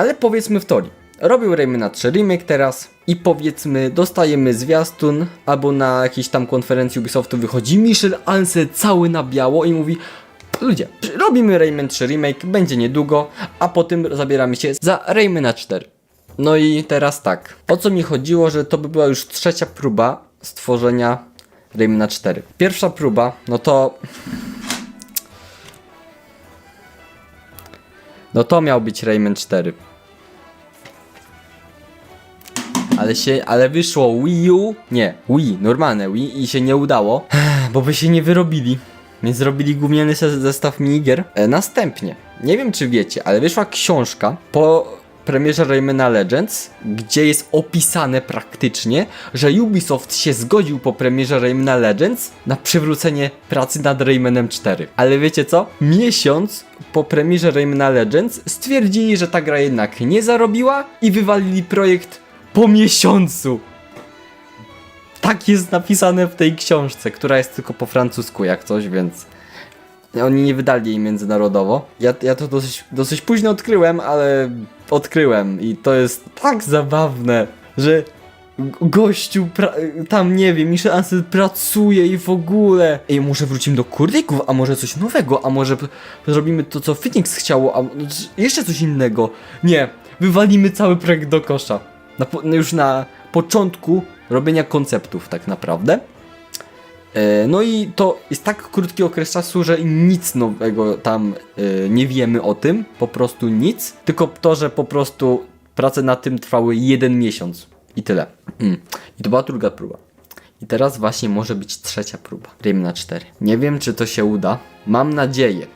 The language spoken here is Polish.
Ale powiedzmy w teorii. Robił Raymana 3 remake teraz i powiedzmy dostajemy zwiastun albo na jakiejś tam konferencji Ubisoftu wychodzi Michel Anse cały na biało i mówi Ludzie, robimy Rayman 3 remake, będzie niedługo, a potem zabieramy się za Raymana 4. No i teraz tak. O co mi chodziło, że to by była już trzecia próba stworzenia Raymana 4. Pierwsza próba, no to No to miał być Rayman 4. Ale się, ale wyszło Wii U, nie, Wii, normalne Wii i się nie udało, bo by się nie wyrobili. Więc zrobili gówniany zestaw minigier. E, następnie, nie wiem czy wiecie, ale wyszła książka po premierze Raymana Legends, gdzie jest opisane praktycznie, że Ubisoft się zgodził po premierze Raymana Legends na przywrócenie pracy nad Raymanem 4. Ale wiecie co? Miesiąc po premierze Raymana Legends stwierdzili, że ta gra jednak nie zarobiła i wywalili projekt po miesiącu. Tak jest napisane w tej książce, która jest tylko po francusku jak coś, więc oni nie wydali jej międzynarodowo. Ja, ja to dosyć, dosyć późno odkryłem, ale odkryłem i to jest tak zabawne, że gościu tam nie wiem, Michel Ancel pracuje i w ogóle. Ej, może wrócimy do kurdików, a może coś nowego, a może zrobimy to, co Phoenix chciało, a jeszcze coś innego. Nie, wywalimy cały projekt do kosza. Na, no już na początku robienia konceptów tak naprawdę. E, No i to jest tak krótki okres czasu, że nic nowego tam e, nie wiemy o tym, po prostu nic, tylko to, że po prostu prace nad tym trwały jeden miesiąc i tyle. Mm. I to była druga próba. I teraz właśnie może być trzecia próba. Rayman 4. Nie wiem, czy to się uda. Mam nadzieję,